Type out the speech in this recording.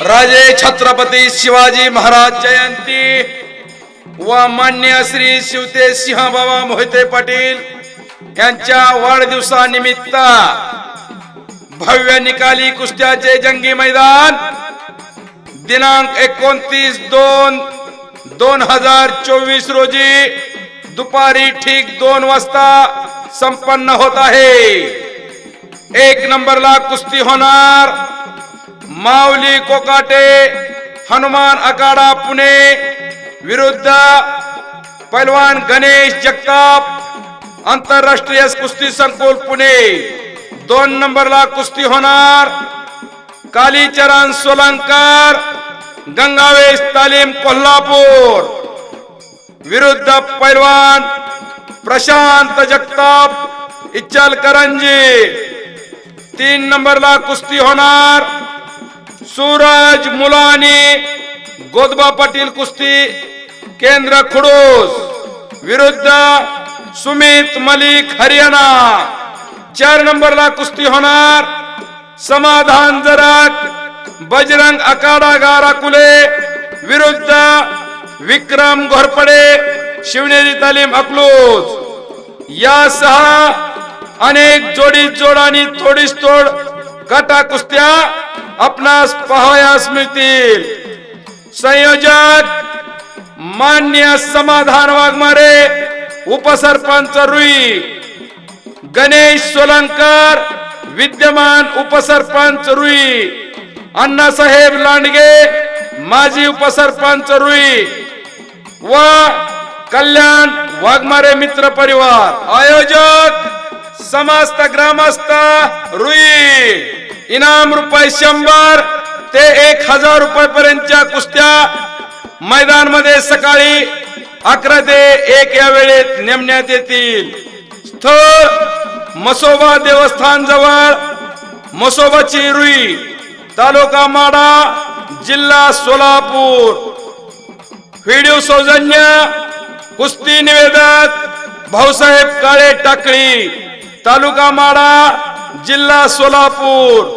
राजे छत्रपती शिवाजी महाराज जयंती व मान्य श्री शिवते सिंहबाबा मोहिते पाटील यांच्या वाढदिवसानिमित्त भव्य निकाली कुस्त्याचे जंगी मैदान दिनांक एकोणतीस दोन दोन हजार चोवीस रोजी दुपारी ठीक दोन वाजता संपन्न होत आहे. एक नंबरला कुस्ती होणार. माऊली कोकाटे, हनुमान अखाडा पुणे, विरुद्ध पैलवान गणेश जगताप आंतरराष्ट्रीय कुस्ती संकुल पुणे। दोन नंबरला कुस्ती होणार, कालीचरण सोलंकर गंगावेश तालीम कोल्हापूर। विरुद्ध पैलवान प्रशांत जगताप, इचलकरंजी। तीन नंबर नंबरला कुस्ती होणार सूरज मुलानी गोदबा पाटील कुस्ती केंद्र खुडूस विरुद्ध सुमित मलिक हरियाणा. चार नंबरला कुस्ती होणार. समाधान जरक बजरंग अखाडा गाराकुले विरुद्ध विक्रम घोरपडे शिवनेरी तालीम अकलूज. यासह अनेक जोडी जोड आणि थोडीच तोड गटा कुस्त्या आपणास पाहायास मिळतील संयोजक मान्य समाधान वाघमारे उपसरपंच रुई गणेश सोलंकर विद्यमान उपसरपंच रुई अण्णासाहेब लांडगे माजी उपसरपंच रुई व कल्याण वाघमारे मित्र परिवार। आयोजक समस्त ग्रामस्थ रुई। इनाम रुपये शंभर ते एक हजार रुपये पर्यंतच्या कुस्त्या मैदानमध्ये सकाळी अकरा ते एक या वेळेत नेमण्यात येतील. स्थळ मसोबा देवस्थान जवळ मसोबाची रुई तालुका माडा जिल्हा सोलापूर. व्हिडिओ सौजन्य कुस्ती निवेदक भाऊसाहेब काळे टाकळी तालुका माडा जिल्हा सोलापूर.